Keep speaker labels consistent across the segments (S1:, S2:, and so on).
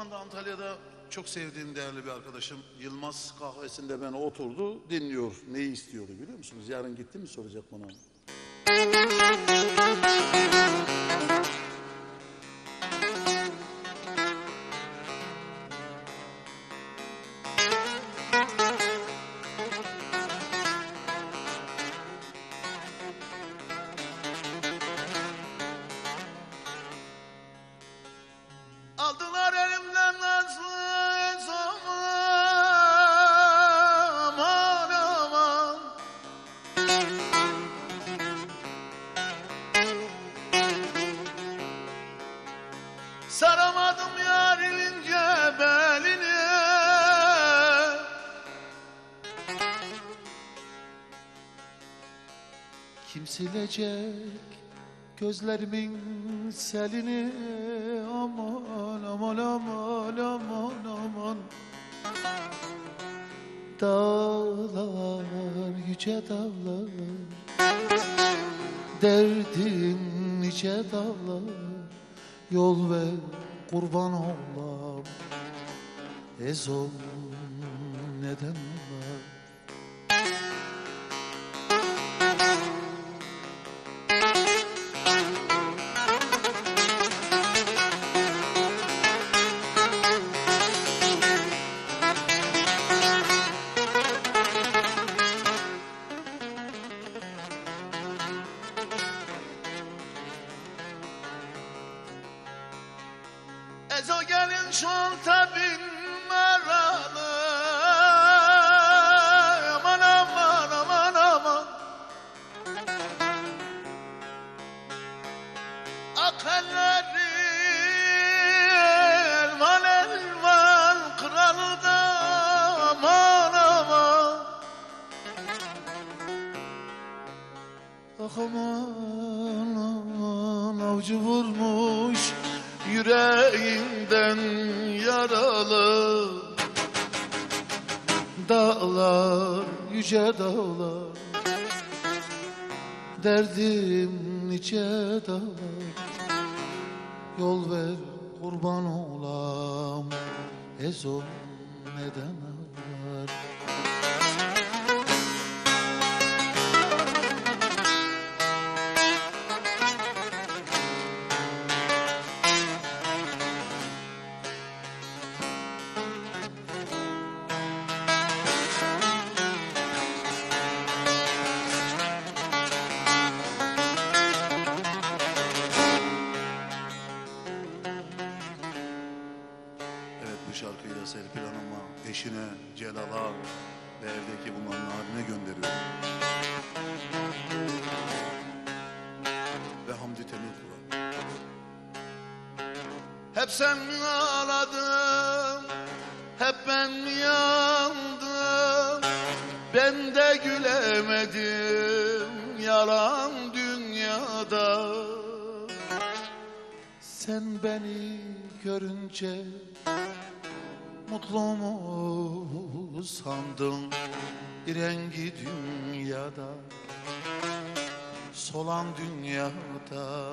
S1: anda Antalya'da çok sevdiğim değerli bir arkadaşım Yılmaz kahvesinde beni oturdu dinliyor. Neyi istiyordu biliyor musunuz? Yarın gitti mi soracak bana. Saramadım yarinin cebelini Kim silecek gözlerimin selini? Aman aman aman aman aman. Dağlar yüce dağlar. Derdim nice dağlar Yol ver kurban olam. Ezol neden Ezo gelin şu an tabin maralı Aman aman aman. Aman Akalleri elvan elvan kralı da. Aman aman. Ah aman aman avcı vurmuş yüreğinden yaralı. Dağlar yüce dağlar. Derdim nice dağlar. Yol ver kurban olam. Ezo neden Hep sen mi ağladın, hep ben mi yandım, ben de gülemedim yalan dünyada. Sen beni görünce mutlu mu sandın rengi dünyada? Solan dünyada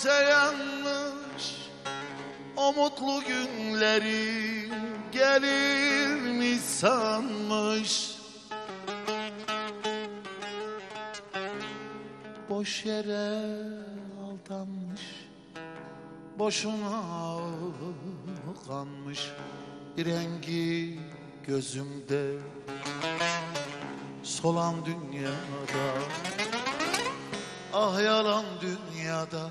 S1: ise yanmış. O mutlu günlerim gelir mi sanmış? Boş yere aldanmış Boşuna kanmış rengi gözümde solan dünyada Ah yalan dünyada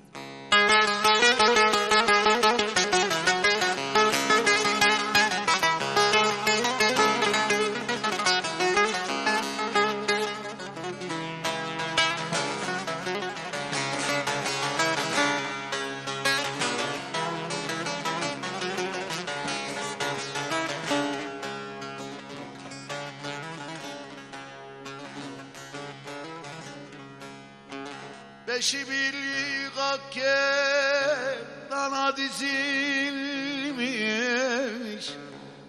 S1: Beşi birlik hakke dana dizilmiş.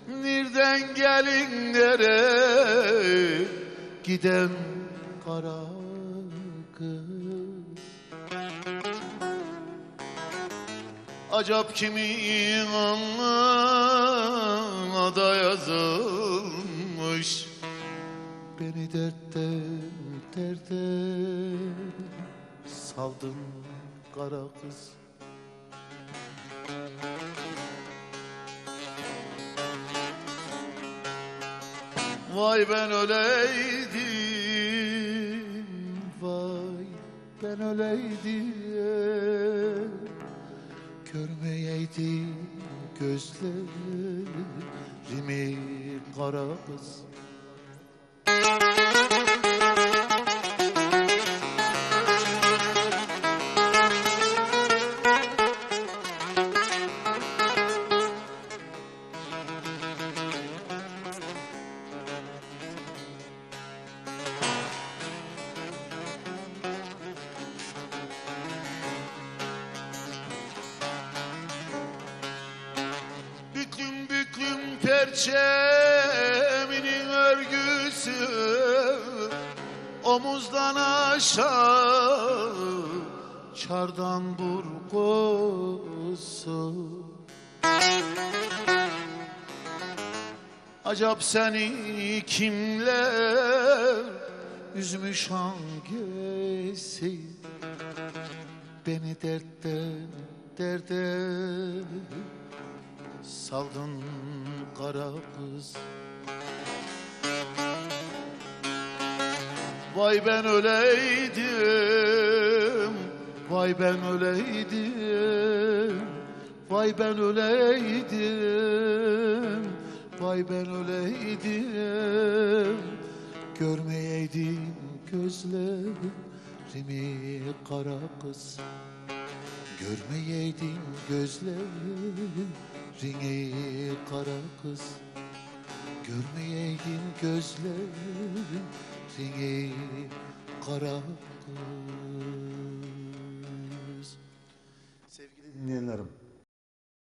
S1: Nereden gelinlere giden kara kız. Acap kimin alnına da yazılmış. Beni dertten derde saldın kara kız. Vay ben öleydim Vay ben öleydim. Görmeyeydim gözlerimi kara kız perçeminin örgüsü Omuzdan aşağı çardan burgusu Acap seni kimler üzmüş hangisi? Beni dertten derde Saldın kara kız. Vay ben öleydim Vay ben öleydim Vay ben öleydim Vay ben öleydim. Görmeyeydim gözlerimi kara kız. Görmeyeydin gözlerini kara kız Görmeyeydin gözlerini kara kız. Sevgili dinleyenlerim